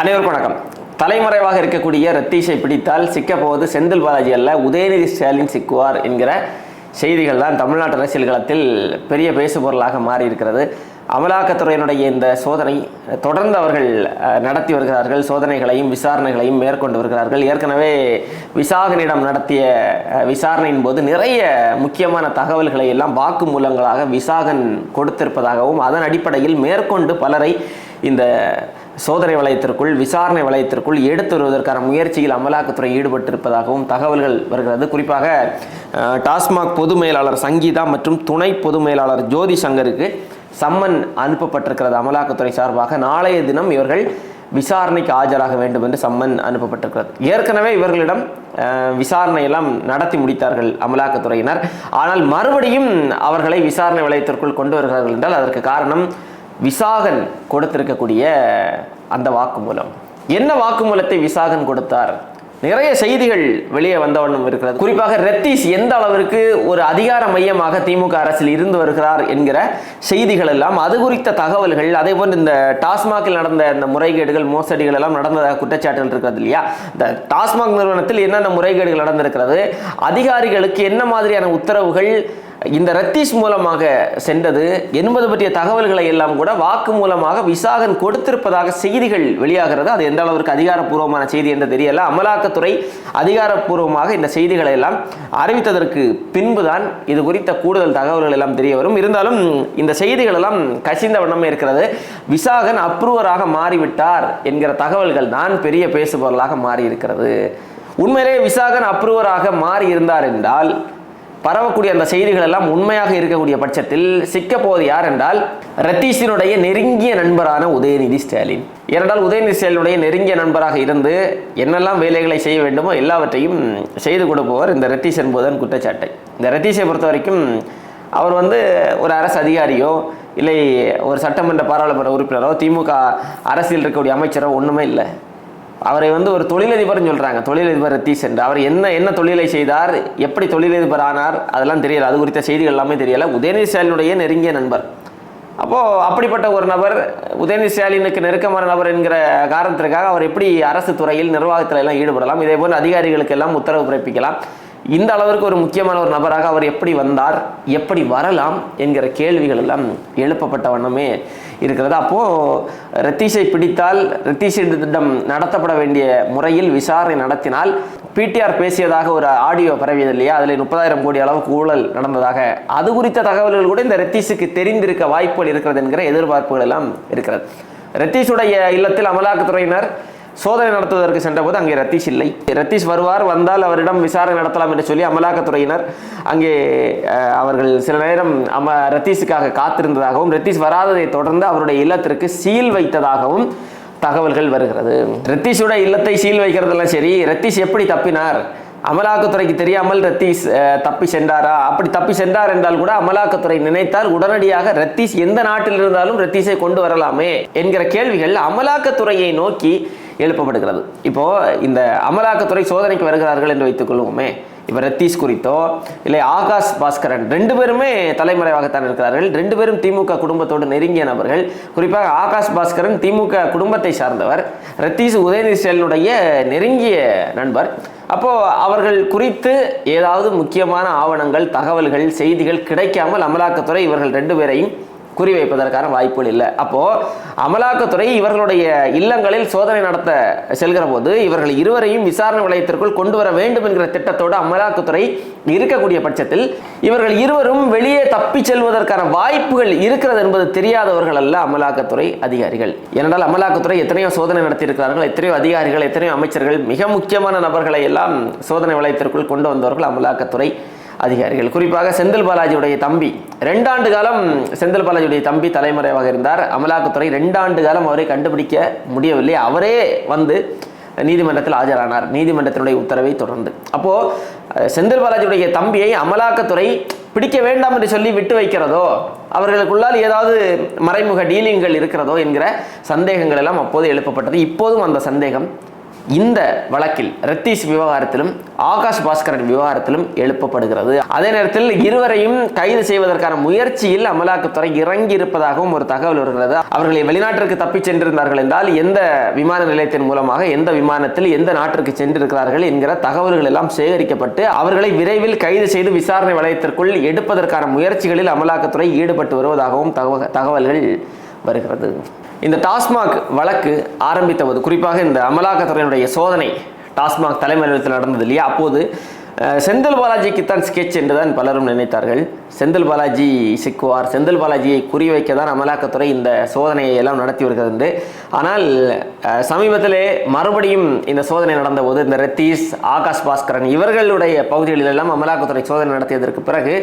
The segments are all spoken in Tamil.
அனைவருக்கும் வணக்கம். தலைமறைவாக இருக்கக்கூடிய ரத்தீஷை பிடித்தால் சிக்கப்போவது செந்தில் பாலாஜி அல்ல உதயநிதி ஸ்டாலின் சிக்குவார் என்கிற செய்திகள் தான் தமிழ்நாட்டு அரசியல் களத்தில் பெரிய பேசுபொருளாக மாறி இருக்கிறது அமலாக்கத்துறையினுடைய இந்த சோதனை தொடர்ந்து அவர்கள் நடத்தி வருகிறார்கள். சோதனைகளையும் விசாரணைகளையும் மேற்கொண்டு வருகிறார்கள். ஏற்கனவே விசாகனிடம் நடத்திய விசாரணையின் போது நிறைய முக்கியமான தகவல்களை எல்லாம் வாக்குமூலங்களாக விசாகன் கொடுத்திருப்பதாகவும் அதன் அடிப்படையில் மேற்கொண்டு பலரை இந்த சோதனை வளையத்திற்குள் விசாரணை வளையத்திற்குள் எடுத்து வருவதற்கான முயற்சியில் அமலாக்கத்துறை ஈடுபட்டிருப்பதாகவும் தகவல்கள் வருகிறது. குறிப்பாக டாஸ்மாக் பொது மேலாளர் சங்கீதா மற்றும் துணை பொது மேலாளர் ஜோதி சங்கருக்கு சம்மன் அனுப்பப்பட்டிருக்கிறது அமலாக்கத்துறை சார்பாக. நாளைய தினம் இவர்கள் விசாரணைக்கு ஆஜராக வேண்டும் என்று சம்மன் அனுப்பப்பட்டிருக்கிறது. ஏற்கனவே இவர்களிடம் விசாரணையெல்லாம் விசாரணை எல்லாம் நடத்தி முடித்தார்கள் அமலாக்கத்துறையினர். ஆனால் மறுபடியும் அவர்களை விசாரணை வளையத்திற்குள் கொண்டு வருகிறார்கள் என்றால் அதற்கு காரணம் விசாகன் கொடுத்திருக்கக்கூடிய அந்த வாக்குமூலம். என்ன வாக்குமூலத்தை விசாகன் கொடுத்தார்? நிறைய செய்திகள் வெளியே வந்தவண்ணம் இருக்கிறது. குறிப்பாக ரத்தீஸ் எந்த அளவிற்கு ஒரு அதிகார மையமாக திமுக அரசில் இருந்து வருகிறார் என்கிற செய்திகள் எல்லாம் அது குறித்த தகவல்கள் அதே போன்று இந்த டாஸ்மாகில் நடந்த இந்த முறைகேடுகள் மோசடிகள் எல்லாம் நடந்ததாக குற்றச்சாட்டுகள் இருக்கிறது இல்லையா? இந்த டாஸ்மாக் நிறுவனத்தில் என்னென்ன முறைகேடுகள் நடந்திருக்கிறது? அதிகாரிகளுக்கு என்ன மாதிரியான உத்தரவுகள் இந்த ரத்தீஷ் மூலமாக சென்றது. என்பது பற்றிய தகவல்களை எல்லாம் கூட வாக்கு மூலமாக விசாகன் கொடுத்திருப்பதாக செய்திகள் வெளியாகிறது. அது எந்த அளவிற்கு அதிகாரப்பூர்வமான செய்தி என்று தெரியல. அமலாக்கத்துறை அதிகாரப்பூர்வமாக இந்த செய்திகளை எல்லாம் அறிவித்ததற்கு பின்புதான் இது குறித்த கூடுதல் தகவல்கள் எல்லாம் தெரிய வரும். இருந்தாலும் இந்த செய்திகள் எல்லாம் கசிந்த வண்ணமே இருக்கிறது. விசாகன் அப்ரூவராக மாறிவிட்டார் என்கிற தகவல்கள் தான் பெரிய பேசுபொருளாக மாறி இருக்கிறது உண்மையிலே விசாகன் அப்ரூவராக மாறி இருந்தார் என்றால் பரவக்கூடிய அந்த செய்திகள் எல்லாம் உண்மையாக இருக்கக்கூடிய பட்சத்தில் சிக்க போவது யார் என்றால் ரத்தீஷினுடைய நெருங்கிய நண்பரான உதயநிதி ஸ்டாலின். ஏனென்றால் உதயநிதி ஸ்டாலினுடைய நெருங்கிய நண்பராக இருந்து என்னெல்லாம் வேலைகளை செய்ய வேண்டுமோ எல்லாவற்றையும் செய்து கொடுப்பவர் இந்த ரத்தீஷ் என்பதுதான் குற்றச்சாட்டை. இந்த ரத்தீஷை பொறுத்த வரைக்கும் அவர் வந்து ஒரு அரசு அதிகாரியோ இல்லை ஒரு சட்டமன்ற பாராளுமன்ற உறுப்பினரோ திமுக அரசியல் இருக்கக்கூடிய அமைச்சரோ ஒன்றுமே இல்லை. அவரை வந்து ஒரு தொழிலதிபர்னு சொல்கிறாங்க தொழிலதிபர் ரத்தீசன் அவர் என்ன என்ன தொழிலை செய்தார் எப்படி தொழிலதிபர் ஆனார் அதெல்லாம் தெரியல. அது குறித்த செய்திகள் எல்லாமே தெரியலை. உதயநிதி ஸ்டாலினுடைய நெருங்கிய நண்பர். அப்போது அப்படிப்பட்ட ஒரு நபர் உதயநிதி ஸ்டாலினுக்கு நெருக்கமான நபர் என்கிற காரணத்திற்காக அவர் எப்படி அரசு துறையில் நிர்வாகத்தில் எல்லாம் ஈடுபடலாம்? இதே போல் அதிகாரிகளுக்கு எல்லாம் உத்தரவு பிறப்பிக்கலாம். இந்த அளவிற்கு ஒரு முக்கியமான ஒரு நபராக அவர் எப்படி வந்தார் எப்படி வரலாம் என்கிற கேள்விகள் எல்லாம் எழுப்பப்பட்ட வண்ணமே இருக்கிறது. அப்போது ரத்தீஷை பிடித்தால் ரத்தீஷிடம் நடத்தப்பட வேண்டிய முறையில் விசாரணை நடத்தினால் பிடிஆர் பேசியதாக ஒரு ஆடியோ பரவியது இல்லையா? அதில் முப்பதாயிரம் கோடி அளவுக்கு ஊழல் நடந்ததாக. அது குறித்த தகவல்கள் கூட இந்த ரத்தீஷுக்கு தெரிந்திருக்க வாய்ப்புகள் இருக்கிறது என்கிற எதிர்பார்ப்புகள் எல்லாம் இருக்கிறது. ரத்தீஷுடைய இல்லத்தில் அமலாக்கத்துறையினர் சோதனை நடத்துவதற்கு சென்றபோது அங்கே ரத்தீஷ் இல்லை. ரத்தீஷ் வருவார் வந்தால் அவரிடம் விசாரணை நடத்தலாம் என்று சொல்லி அமலாக்கத்துறையினர் அங்கே அவர்கள் சில நேரம் அம ரத்தீஷுக்காக காத்திருந்ததாகவும் ரத்தீஷ் வராததை தொடர்ந்து அவருடைய இல்லத்திற்கு சீல் வைத்ததாகவும் தகவல்கள் வருகிறது. ரத்தீஷோட இல்லத்தை சீல் வைக்கிறதெல்லாம் சரி ரத்தீஷ் எப்படி தப்பினார்? அமலாக்கத்துறைக்கு தெரியாமல் ரத்தீஷ் தப்பி சென்றாரா? அப்படி தப்பி சென்றார் என்றால் கூட அமலாக்கத்துறை நினைத்தால் உடனடியாக ரத்தீஷ் எந்த நாட்டில் இருந்தாலும் ரத்தீஷை கொண்டு வரலாமே என்கிற கேள்விகள் அமலாக்கத்துறையை நோக்கி எழுப்பப்படுகிறது. இப்போ இந்த அமலாக்கத்துறை சோதனைக்கு வருகிறார்கள் என்று வைத்துக் கொள்வோமே இப்போ ரத்தீஷ் குறித்தோ இல்லை ஆகாஷ் பாஸ்கரன் ரெண்டு பேருமே தலைமறைவாகத்தான் இருக்கிறார்கள். ரெண்டு பேரும் திமுக குடும்பத்தோடு நெருங்கிய நபர்கள். குறிப்பாக ஆகாஷ் பாஸ்கரன் திமுக குடும்பத்தை சார்ந்தவர். ரத்தீஷ் உதயநிதி ஸ்டாலினுடைய நெருங்கிய நண்பர். அப்போ அவர்கள் குறித்து ஏதாவது முக்கியமான ஆவணங்கள் தகவல்கள் செய்திகள் கிடைக்காமல் அமலாக்கத்துறை இவர்கள் ரெண்டு பேரையும் குறிவைப்பதற்கான வாய்ப்புகள் இல்லை. அப்போது அமலாக்கத்துறை இவர்களுடைய இல்லங்களில் சோதனை நடத்த செல்கிற போது இவர்கள் இருவரையும் விசாரணை வளையத்திற்குள் கொண்டு வர வேண்டும் என்கிற திட்டத்தோடு அமலாக்கத்துறை இருக்கக்கூடிய பட்சத்தில் இவர்கள் இருவரும் வெளியே தப்பிச் செல்வதற்கான வாய்ப்புகள் இருக்கிறது என்பது தெரியாதவர்கள் அல்ல அமலாக்கத்துறை அதிகாரிகள். ஏனென்றால் அமலாக்கத்துறை எத்தனையோ சோதனை நடத்தியிருக்கிறார்கள் எத்தனையோ அதிகாரிகள் எத்தனையோ அமைச்சர்கள் மிக முக்கியமான நபர்களை எல்லாம் சோதனை வளையத்திற்குள் கொண்டு வந்தவர்கள் அமலாக்கத்துறை அதிகாரிகள். குறிப்பாக செந்தில் பாலாஜியுடைய தம்பி. ரெண்டாண்டு காலம் செந்தில் பாலாஜியுடைய தம்பி தலைமறைவாக இருந்தார். அமலாக்கத்துறை ரெண்டாண்டு காலம் அவரை கண்டுபிடிக்க முடியவில்லை. அவரே வந்து நீதிமன்றத்தில் ஆஜரானார். நீதிமன்றத்தினுடைய உத்தரவை தொடர்ந்து. அப்போது செந்தில் பாலாஜியுடைய தம்பியை அமலாக்கத்துறை பிடிக்க வேண்டாம் என்று சொல்லி விட்டு வைக்கிறதோ அவர்களுக்குள்ளால் ஏதாவது மறைமுக டீலிங்கள் இருக்கிறதோ என்கிற சந்தேகங்கள் எல்லாம் அப்போது எழுப்பப்பட்டது. இப்போதும் அந்த சந்தேகம் இந்த வழக்கில் ரத்தீஷ் விவகாரத்திலும் ஆகாஷ் பாஸ்கரன் விவகாரத்திலும் எழுப்பப்படுகிறது. அதே நேரத்தில் இருவரையும் கைது செய்வதற்கான முயற்சியில் அமலாக்கத்துறை இறங்கி இருப்பதாகவும் ஒரு தகவல் வருகிறது. அவர்களை வெளிநாட்டிற்கு தப்பிச் சென்றிருந்தார்கள் என்றால் எந்த விமான நிலையத்தின் மூலமாக எந்த விமானத்தில் எந்த நாட்டிற்கு சென்றிருக்கிறார்கள் என்கிற தகவல்கள் எல்லாம் சேகரிக்கப்பட்டு அவர்களை விரைவில் கைது செய்து விசாரணை வளையத்திற்குள் எடுப்பதற்கான முயற்சிகளில் அமலாக்கத்துறை ஈடுபட்டு வருவதாகவும் தகவ- தகவல்கள் வருகிறது. இந்த டாஸ்மாக் வழக்கு ஆரம்பித்த போது குறிப்பாக இந்த அமலாக்கத்துறையினுடைய சோதனை டாஸ்மாக் தலைமையகத்தில் நடந்தது இல்லையா? அப்போது செந்தில் பாலாஜிக்கு தான் ஸ்கெட்ச் என்று தான் பலரும் நினைத்தார்கள். செந்தில் பாலாஜி சிக்குவார் செந்தில் பாலாஜியை குறிவைக்க தான் அமலாக்கத்துறை இந்த சோதனையை எல்லாம் நடத்தி வருகிறது. ஆனால் சமீபத்திலே மறுபடியும் இந்த சோதனை நடந்தபோது இந்த ரத்தீஷ் ஆகாஷ் பாஸ்கரன் இவர்களுடைய பகுதிகளிலெல்லாம் அமலாக்கத்துறை சோதனை நடத்தியதற்கு பிறகு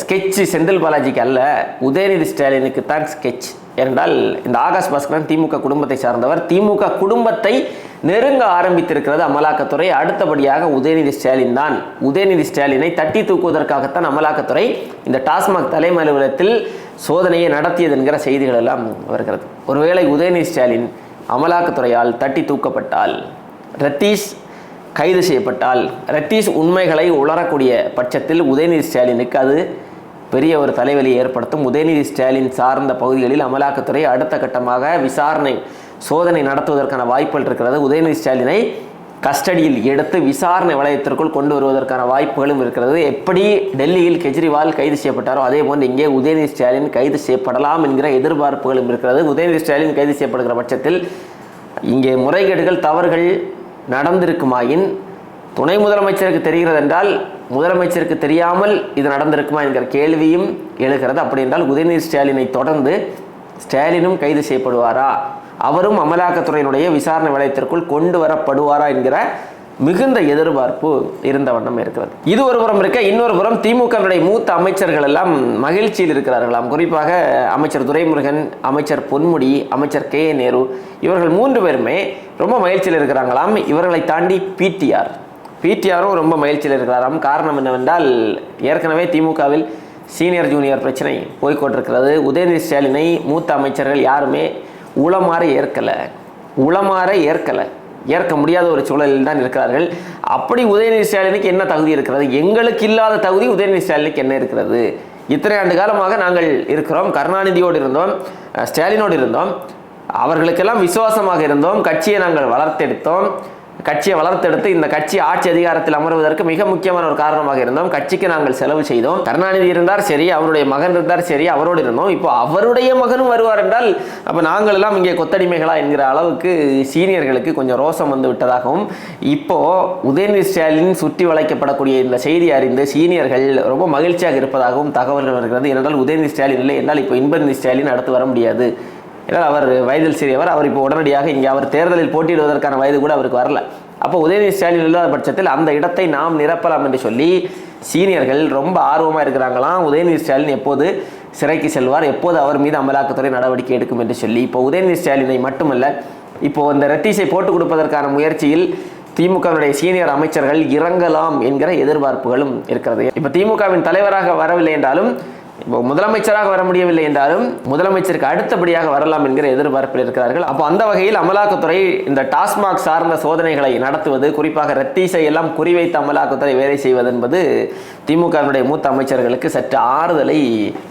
ஸ்கெட்சு செந்தில் பாலாஜிக்கு அல்ல உதயநிதி ஸ்டாலினுக்கு தான் ஸ்கெட்ச் என்றால் இந்த ஆகாஷ் பாஸ்கரன் திமுக குடும்பத்தை சார்ந்தவர். திமுக குடும்பத்தை நெருங்க ஆரம்பித்திருக்கிறது அமலாக்கத்துறை. அடுத்தபடியாக உதயநிதி ஸ்டாலின் தான். உதயநிதி ஸ்டாலினை தட்டி தூக்குவதற்காகத்தான் அமலாக்கத்துறை இந்த டாஸ்மாக் தலைமை அலுவலகத்தில் சோதனையை நடத்தியது என்கிற செய்திகள் எல்லாம் வருகிறது. ஒருவேளை உதயநிதி ஸ்டாலின் அமலாக்கத்துறையால் தட்டி தூக்கப்பட்டால் ரத்தீஷ் கைது செய்யப்பட்டால் ரத்தீஷ் உண்மைகளை உளரக்கூடிய பட்சத்தில் உதயநிதி ஸ்டாலினுக்கு அது பெரிய ஒரு தலைவலி ஏற்படுத்தும். உதயநிதி ஸ்டாலின் சார்ந்த பகுதிகளில் அமலாக்கத்துறை அடுத்த கட்டமாக விசாரணை சோதனை நடத்துவதற்கான வாய்ப்புகள் இருக்கிறது. உதயநிதி ஸ்டாலினை கஸ்டடியில் எடுத்து விசாரணை வளையத்திற்குள் கொண்டு வருவதற்கான வாய்ப்புகளும் இருக்கிறது. எப்படி டெல்லியில் கெஜ்ரிவால் கைது செய்யப்பட்டாரோ அதே போன்று இங்கே உதயநிதி ஸ்டாலின் கைது செய்யப்படலாம் என்கிற எதிர்பார்ப்புகளும் இருக்கிறது. உதயநிதி ஸ்டாலின் கைது செய்யப்படுகிற பட்சத்தில் இங்கே முறைகேடுகள் தவறுகள் நடந்திருக்குமாயின் துணை முதலமைச்சருக்கு தெரிகிறது என்றால் முதலமைச்சருக்கு தெரியாமல் இது நடந்திருக்குமா என்கிற கேள்வியும் எழுகிறது. அப்படி என்றால் உதயநிதி ஸ்டாலினை தொடர்ந்து ஸ்டாலினும் கைது செய்யப்படுவாரா? அவரும் அமலாக்கத்துறையினுடைய விசாரணை வளையத்திற்குள் கொண்டு வரப்படுவாரா என்கிற மிகுந்த எதிர்பார்ப்பு இருந்த வண்ணம் இருக்கிறது. இது ஒரு புறம் இருக்க இன்னொரு புறம் திமுகவினுடைய மூத்த அமைச்சர்கள் எல்லாம் மகிழ்ச்சியில் இருக்கிறார்களாம். குறிப்பாக அமைச்சர் துரைமுருகன் அமைச்சர் பொன்முடி அமைச்சர் கே. நேரு இவர்கள் மூன்று பேருமே ரொம்ப மகிழ்ச்சியில் இருக்கிறாங்களாம். இவர்களை தாண்டி பிடிஆர் பிடிஆரும் ரொம்ப மகிழ்ச்சியில் இருக்கிறாராம். காரணம் என்னவென்றால் ஏற்கனவே திமுகவில் சீனியர் ஜூனியர் பிரச்சனை போய்கொண்டிருக்கிறது. உதயநிதி ஸ்டாலினை மூத்த அமைச்சர்கள் யாருமே உளமாற ஏற்கலை. உளமாற ஏற்கலை. ஏற்க முடியாத ஒரு சூழலில் தான் இருக்கிறார்கள். அப்படி உதயநிதி ஸ்டாலினுக்கு என்ன தகுதி இருக்கிறது? எங்களுக்கு இல்லாத தகுதி உதயநிதி ஸ்டாலினுக்கு என்ன இருக்கிறது? இத்தனை ஆண்டு காலமாக நாங்கள் இருக்கிறோம். கருணாநிதியோடு இருந்தோம். ஸ்டாலினோடு இருந்தோம். அவர்களுக்கெல்லாம் விசுவாசமாக இருந்தோம். கட்சியை நாங்கள் வளர்த்தெடுத்தோம். கட்சியை வளர்த்தெடுத்து இந்த கட்சி ஆட்சி அதிகாரத்தில் அமர்வதற்கு மிக முக்கியமான ஒரு காரணமாக இருந்தோம். கட்சிக்கு நாங்கள் செலவு செய்தோம். கருணாநிதி இருந்தார் சரி. அவருடைய மகன் இருந்தார் சரி. அவரோடு இருந்தோம். இப்போ அவருடைய மகனும் வருவார் என்றால் அப்போ நாங்கள் எல்லாம் இங்கே கொத்தடிமைகளா என்கிற அளவுக்கு சீனியர்களுக்கு கொஞ்சம் ரோசம் வந்து விட்டதாகவும் இப்போ உதயநிதி ஸ்டாலின் சுற்றி வளைக்கப்படக்கூடிய இந்த செய்தி அறிந்து சீனியர்கள் ரொம்ப மகிழ்ச்சியாக இருப்பதாகவும் தகவல்கள் வருகிறது. ஏனென்றால் உதயநிதி ஸ்டாலின் இல்லை. என்றால் இப்போ இன்பநிதி ஸ்டாலின் அடுத்து வர முடியாது. ஏன்னால் அவர் வயதில் சிறியவர் அவர் இப்போ உடனடியாக இங்கே அவர் தேர்தலில் போட்டியிடுவதற்கான வயது கூட அவருக்கு வரல. அப்போ உதயநிதி ஸ்டாலின் இல்லாத பட்சத்தில் அந்த இடத்தை நாம் நிரப்பலாம் என்று சொல்லி சீனியர்கள் ரொம்ப ஆர்வமாக இருக்கிறாங்களாம். உதயநிதி ஸ்டாலின் எப்போது சிறைக்கு செல்வார் எப்போது அவர் மீது அமலாக்கத்துறை நடவடிக்கை எடுக்கும் என்று சொல்லி இப்போ உதயநிதி ஸ்டாலினை மட்டுமல்ல இப்போது இந்த ரெத்தீஸை போட்டுக் கொடுப்பதற்கான முயற்சியில் திமுகவினுடைய சீனியர் அமைச்சர்கள் இறங்கலாம் என்கிற எதிர்பார்ப்புகளும் இருக்கிறது. இப்போ திமுகவின் தலைவராக வரவில்லை என்றாலும் இப்போ முதலமைச்சராக வர முடியவில்லை என்றாலும் முதலமைச்சருக்கு அடுத்தபடியாக வரலாம் என்கிற எதிர்பார்ப்பில் இருக்கிறார்கள். அப்போ அந்த வகையில் அமலாக்கத்துறை இந்த டாஸ்மாக் சார்ந்த சோதனைகளை நடத்துவது குறிப்பாக ரத்தீசை எல்லாம் குறிவைத்து அமலாக்கத்துறை வேலை செய்வது என்பது திமுகவினுடைய மூத்த அமைச்சர்களுக்கு சற்று ஆறுதலை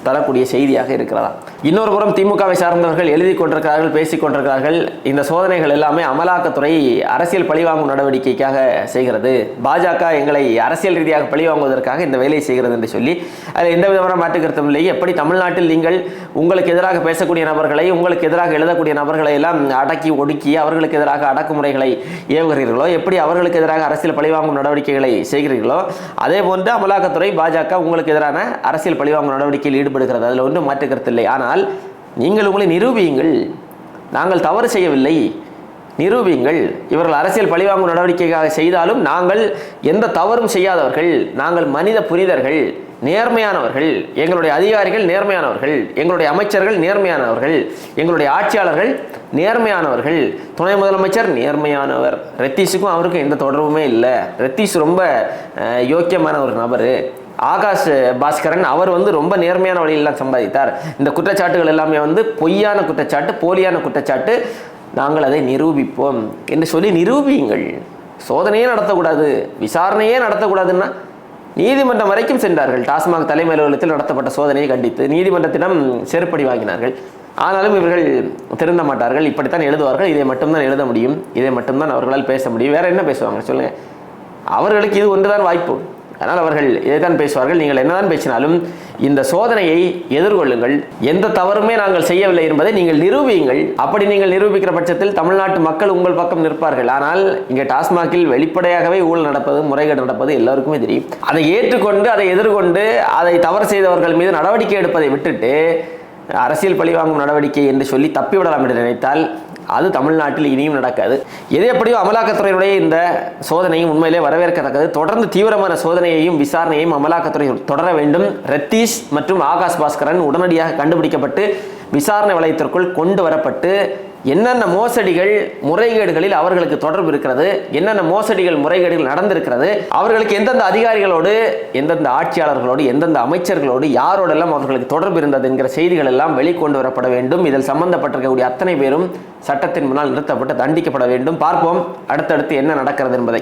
தரக்கூடிய செய்தியாக இருக்கிறதா? இன்னொரு புறம் திமுகவை சார்ந்தவர்கள் எழுதி கொண்டிருக்கிறார்கள் பேசிக் கொண்டிருக்கிறார்கள். இந்த சோதனைகள் எல்லாமே அமலாக்கத்துறை அரசியல் பழிவாங்கும் நடவடிக்கைக்காக செய்கிறது. பாஜக எங்களை அரசியல் ரீதியாக பழிவாங்குவதற்காக இந்த வேலையை செய்கிறது என்று சொல்லி அதில் எந்த விதமான மாற்று கருத்தும் எப்படி தமிழ்நாட்டில் நீங்கள் உங்களுக்கு எதிராக பேசக்கூடிய நபர்களை உங்களுக்கு எதிராக எழுதக்கூடிய நபர்களை எல்லாம் அடக்கி ஒடுக்கி அவர்களுக்கு எதிராக அடக்குமுறைகளை ஏவுகிறீர்களோ எப்படி அவர்களுக்கு எதிராக அரசியல் பழிவாங்கும் நடவடிக்கைகளை செய்கிறீர்களோ அதே போன்று அமலாக்கத்துறை பாஜக உங்களுக்கு எதிரான அரசியல் பழிவாங்கும் நடவடிக்கையில் ஈடுபடுகிறது. அதில் ஒன்றும் மாற்று இல்லை. ஆனால் நீங்கள் உங்களை நிரூபியுங்கள். நாங்கள் தவறு செய்யவில்லை. நிரூபிங்கள். இவர்கள் அரசியல் பழிவாங்கும் நடவடிக்கைக்காக செய்தாலும் நாங்கள் எந்த தவறும் செய்யாதவர்கள். நாங்கள் மனித புனிதர்கள் நேர்மையானவர்கள். எங்களுடைய அதிகாரிகள் நேர்மையானவர்கள். எங்களுடைய அமைச்சர்கள் நேர்மையானவர்கள். எங்களுடைய ஆட்சியாளர்கள் நேர்மையானவர்கள். துணை முதலமைச்சர் நேர்மையானவர். ரத்தீஷுக்கும் அவருக்கும் எந்த தொடர்புமே இல்லை. ரத்தீஷ் ரொம்ப யோக்கியமான ஒரு நபர். ஆகாஷ் பாஸ்கரன் அவர் வந்து ரொம்ப நேர்மையான வழியில் தான் சம்பாதித்தார். இந்த குற்றச்சாட்டுகள் எல்லாமே வந்து பொய்யான குற்றச்சாட்டு போலியான குற்றச்சாட்டு. நாங்கள் அதை நிரூபிப்போம் என்று சொல்லி நிரூபியுங்கள். சோதனையே நடத்தக்கூடாது விசாரணையே நடத்தக்கூடாதுன்னா நீதிமன்றம் வரைக்கும் சென்றார்கள். டாஸ்மாக் தலைமை அலுவலகத்தில் நடத்தப்பட்ட சோதனையை கண்டித்து நீதிமன்றத்திடம் செருப்படி வாங்கினார்கள். ஆனாலும் இவர்கள் திருந்த மாட்டார்கள். இப்படித்தான் எழுதுவார்கள். இதை மட்டும்தான் எழுத முடியும். இதை மட்டும்தான் அவர்களால் பேச முடியும். வேற என்ன பேசுவாங்க? சொல்லுங்க. அவர்களுக்கு இது ஒன்றுதான் வாய்ப்பு. அதனால் அவர்கள் இதைத்தான் பேசுவார்கள். நீங்கள் என்னதான் பேசினாலும் இந்த சோதனையை எதிர்கொள்ளுங்கள். எந்த தவறுமே நாங்கள் செய்யவில்லை என்பதை நீங்கள் நிரூபியுங்கள். அப்படி நீங்கள் நிரூபிக்கிற பட்சத்தில் தமிழ்நாட்டு மக்கள் உங்கள் பக்கம் நிற்பார்கள். ஆனால் இங்கே டாஸ்மாகில் வெளிப்படையாகவே ஊழல் நடப்பது முறைகேடு நடப்பது எல்லாருக்குமே தெரியும். அதை ஏற்றுக்கொண்டு அதை எதிர்கொண்டு அதை தவறு செய்தவர்கள் மீது நடவடிக்கை எடுப்பதை விட்டுட்டு அரசியல் பழிவாங்கும் நடவடிக்கை என்று சொல்லி தப்பிவிடலாம் என்று நினைத்தால் அது தமிழ்நாட்டில் இனியும் நடக்காது. எது எப்படியோ அமலாக்கத்துறையுடைய இந்த சோதனையும் உண்மையிலே வரவேற்கத்தக்கது. தொடர்ந்து தீவிரமான சோதனையையும் விசாரணையையும் அமலாக்கத்துறை தொடர வேண்டும். ரத்தீஷ் மற்றும் ஆகாஷ் பாஸ்கரன் உடனடியாக கண்டுபிடிக்கப்பட்டு விசாரணை வளையத்திற்குள் கொண்டு வரப்பட்டு என்னென்ன மோசடிகள் முறைகேடுகளில் அவர்களுக்கு தொடர்பு இருக்கிறது என்னென்ன மோசடிகள் முறைகேடுகள் நடந்திருக்கிறது அவர்களுக்கு எந்தெந்த அதிகாரிகளோடு எந்தெந்த ஆட்சியாளர்களோடு எந்தெந்த அமைச்சர்களோடு யாரோடெல்லாம் அவர்களுக்கு தொடர்பு இருந்தது என்கிற செய்திகள் எல்லாம் வெளிக்கொண்டு வரப்பட வேண்டும். இதில் சம்பந்தப்பட்டிருக்கக்கூடிய அத்தனை பேரும் சட்டத்தின் முன்னால் நிறுத்தப்பட்டு தண்டிக்கப்பட வேண்டும். பார்ப்போம் அடுத்தடுத்து என்ன நடக்கிறது என்பதை.